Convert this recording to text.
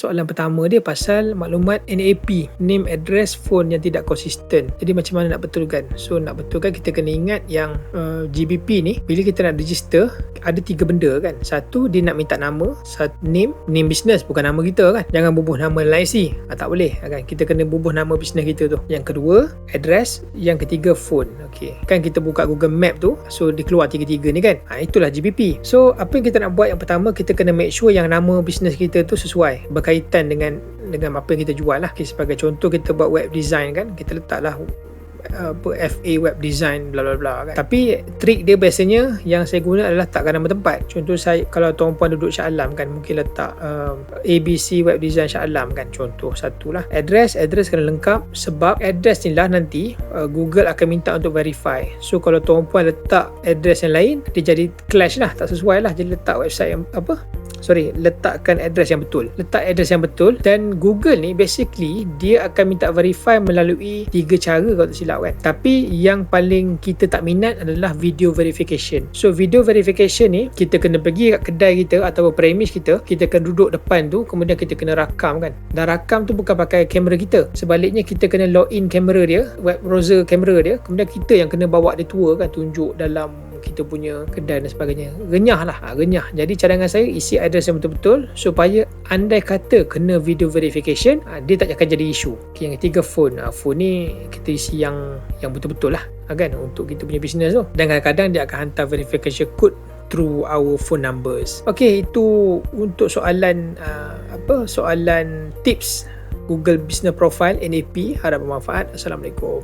Soalan pertama dia pasal maklumat NAP, name address phone yang tidak konsisten. Jadi macam mana nak betulkan? So nak betulkan kita kena ingat yang uh, GBP ni bila kita nak register ada tiga benda kan. Satu dia nak minta nama, satu name, name business bukan nama kita kan. Jangan bubuh nama si. Ha, tak boleh kan. Kita kena bubuh nama business kita tu. Yang kedua, address, yang ketiga phone. Okey. Kan kita buka Google Map tu, so dia keluar tiga-tiga ni kan. Ha, itulah GBP. So apa yang kita nak buat yang pertama kita kena make sure yang nama business kita tu sesuai berkaitan dengan dengan apa yang kita jual lah okay, sebagai contoh kita buat web design kan kita letaklah apa FA web design bla bla bla kan. Tapi trik dia biasanya yang saya guna adalah takkan nama tempat. Contoh saya kalau tuan puan duduk Shah Alam kan mungkin letak uh, ABC web design Shah Alam kan contoh satulah. Address address kena lengkap sebab address ni lah nanti uh, Google akan minta untuk verify. So kalau tuan puan letak address yang lain dia jadi clash lah tak sesuai lah jadi letak website yang apa sorry letakkan address yang betul. Letak address yang betul dan Google ni basically dia akan minta verify melalui tiga cara kalau tak silap kan? Tapi yang paling kita tak minat adalah video verification. So video verification ni kita kena pergi kat kedai kita atau premise kita kita kena duduk depan tu kemudian kita kena rakam kan? Dan rakam tu bukan pakai kamera kita. Sebaliknya kita kena login kamera dia web browser kamera dia kemudian kita yang kena bawa dia tour kan? Tunjuk dalam kita punya kedai dan sebagainya. Renyah lah. Ha, renyah. Jadi cadangan saya isi address yang betul-betul supaya andai kata kena video verification ha, dia tak akan jadi isu. Okay, yang ketiga phone. Ha, phone ni kita isi yang yang betul-betul lah. Ha, kan? Untuk kita punya business tu. Dan kadang-kadang dia akan hantar verification code through our phone numbers. Okay, itu untuk soalan uh, apa? Soalan tips Google Business Profile NAP harap bermanfaat. Assalamualaikum